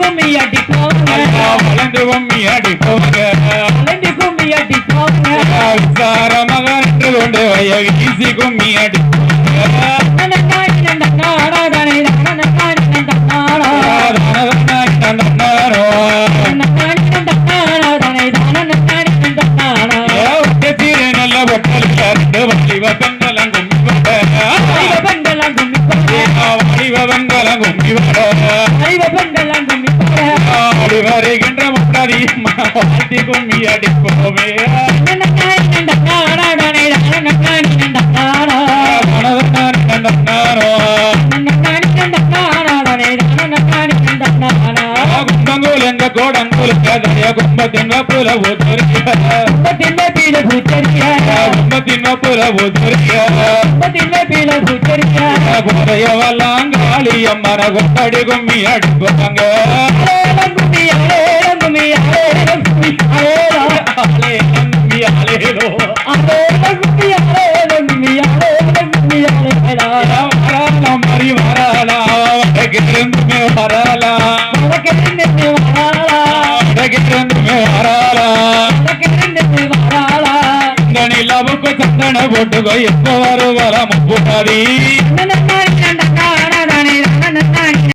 கும்மி கொண்டு வய வீசி கும்மி அறுத்து வடிவ பெண்களம் கும்மி. ஐவ பெண்களாம் கும்மி போட ஏ, வடிவ பெண்களம் கும்மி வர. ஐவ பெண்களாம் கும்மி வருகின்ற முட்டாடி வாழ்த்தி கும்மி அடிப்போமே. நன்னன்னாடி நன்னன்னாடா கதைய கும்பத்தின் வப்புல ஊத்துறிய கும்பத்தின் கும்பத்தின் கும்பத்தின் குறையவெல்லாம் அம்மன கொட்டடி கும்மி அடிப்பாங்க. போட்டுக்கோ எப்ப வரும் முப்புடாதி நன்னன்னாடி